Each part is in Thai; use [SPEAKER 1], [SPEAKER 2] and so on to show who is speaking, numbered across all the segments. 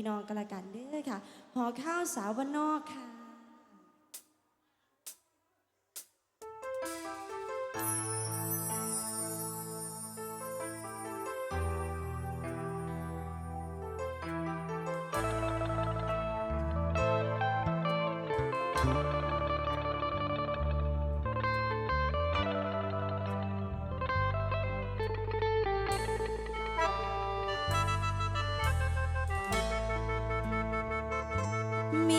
[SPEAKER 1] พี่น้องกันละกันเด้อค่ะห่อข้าวสาวบ้านนอกค่ะมี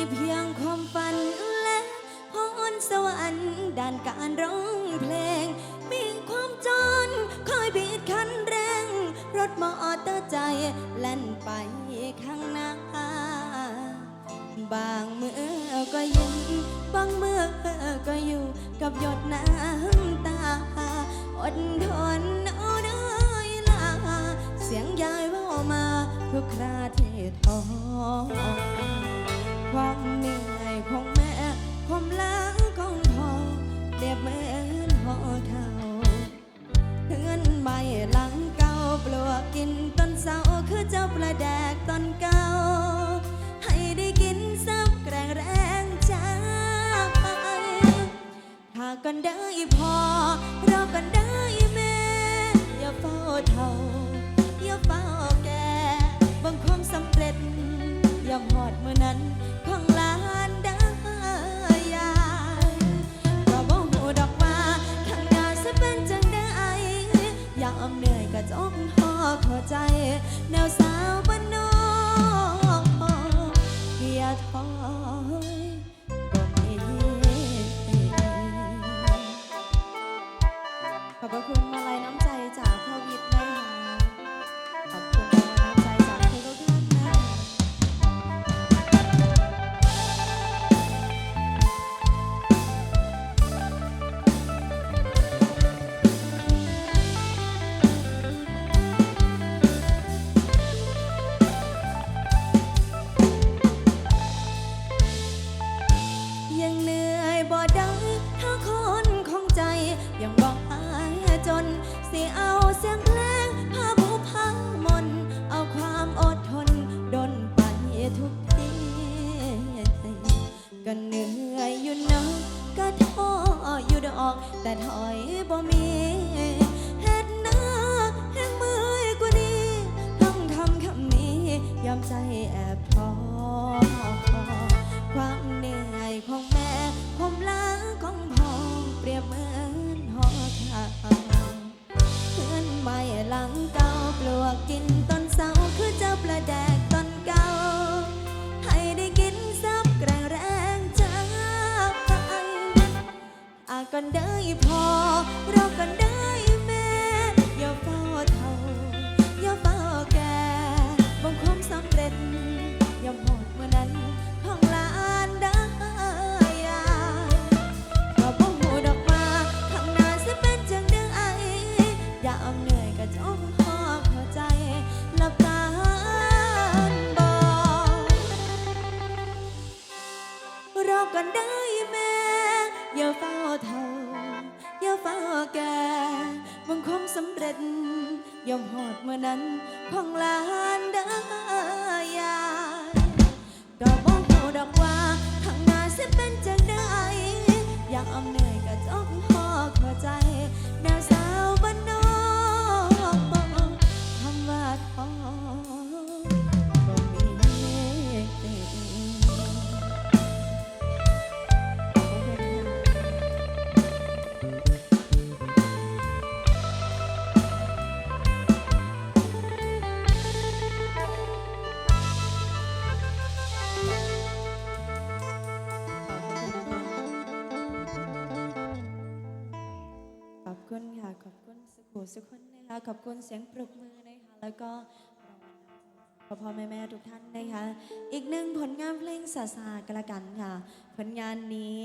[SPEAKER 1] เพียงความฝันและพรสวรรค์ด้านการร้องเพลง มีความจนคอยบีดคันเร่งรถมอเตอร์ใจแล่นไปข้างหน้า บางเมื่อก็ยิ้มบางเมื่อก็อยู่กับหยดน้ำตา อดทนเอาได้ลาเสียงยายว่ามาทุกคราที่ท้อ ความเหนื่อยของแม่ ความล้างของพ่อเรียบเหมือนห่อข้าเพื่อนใบหลังเก่าปลวกกินต้นเสาคือเจ้าปลาแดกตอนเก่า ให้ได้กินซับแกรงแรงใจหากกันได้พอเรากันได้แม่ อย่าเฝ้าเท่า อย่าเฝ้าแก่บังความสำเร็จ ย่าหอดมือนั้นของลานด้ยาก็บ่หูดอกว่าข้างหน้าจะเป็นจังได้ยามเหนื่อยก็จงพอเข้าใจ แนวสาวบ้านนอกอย่าท้อยบ่มีขอบพระคุณ จนสิเอาเสียงเพลงพาผู้พามน เอาความอดทนดนไปทุกทีก็เหนื่อยอยู่นะก็ท้ออยู่ดอก แต่ถอยบ่มี กินตอนเสาคือเจ้าปลาแดกตอนเก่า ให้ได้กินซับแกรงแรงใจอากันได้พอเรากันได้ ก็จงพอเข้าใจหลับตาบอกรอกันได้แม่ อย่าเฝ้าเท่าอย่าเฝ้าแกบางคมสำเร็จยอมหอดเมื่อนั้นของลานได้ยายก็บอกหูดอกว่าข้างหน้าสิเป็นจังได้อยากอาเหนื่อยก็จงพอเข้าใจแนวสาวบ้านน ขอบคุณค่ะ ขอบคุณสุขุสุขคนนะคะ ขอบคุณเสียงปรบมือนะ แล้วก็พ่อพ่อแม่แม่ทุกท่านนะคะ อีกหนึ่งผลงานเพลงสาสากันละกันค่ะ ผลงานนี้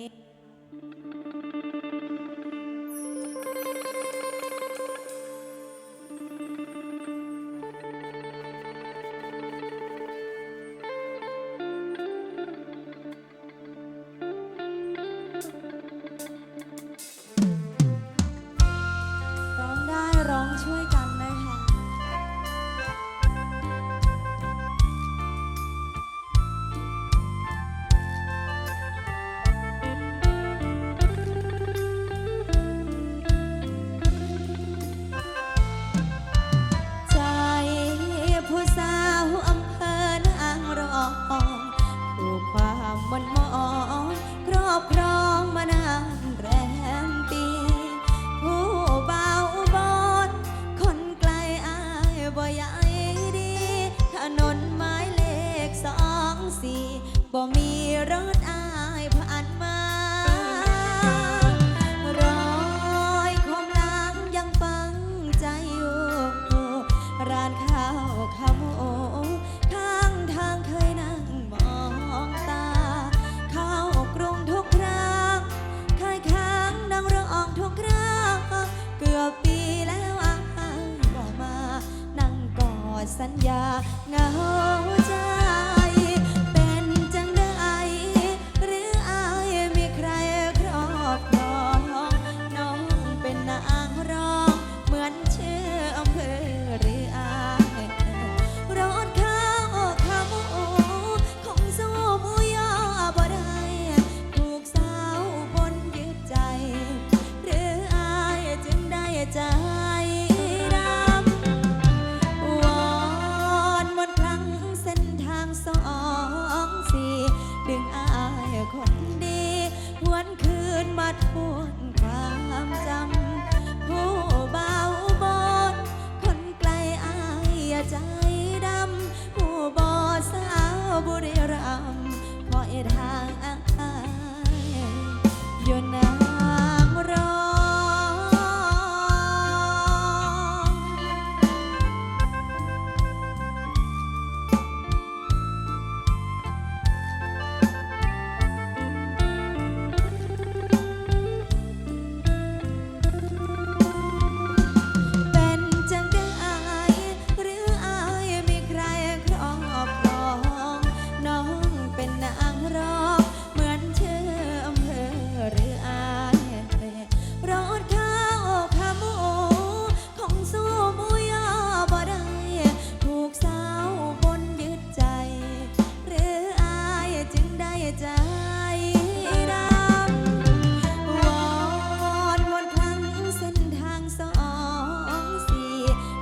[SPEAKER 1] อบครองมานานแรมปี ผู้เบาบอนคนไกลอายบ่ใหญ่ดี ถนนไม้เลขสองสี่บ่มีรถ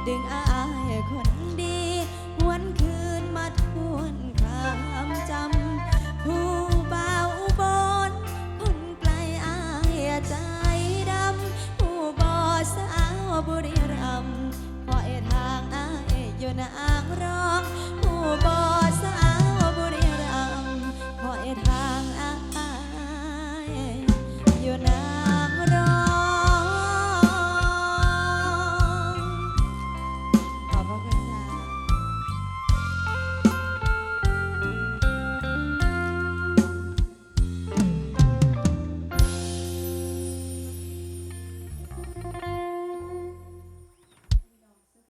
[SPEAKER 1] ดึงอายคนดี หวนคืนมาทวนความจำ ผู้เบาบนคนไกลอายใจดำ ผู้บอสาวบุรีรัมย์คอยทางอายอยู่นางร้อง ผู้บอ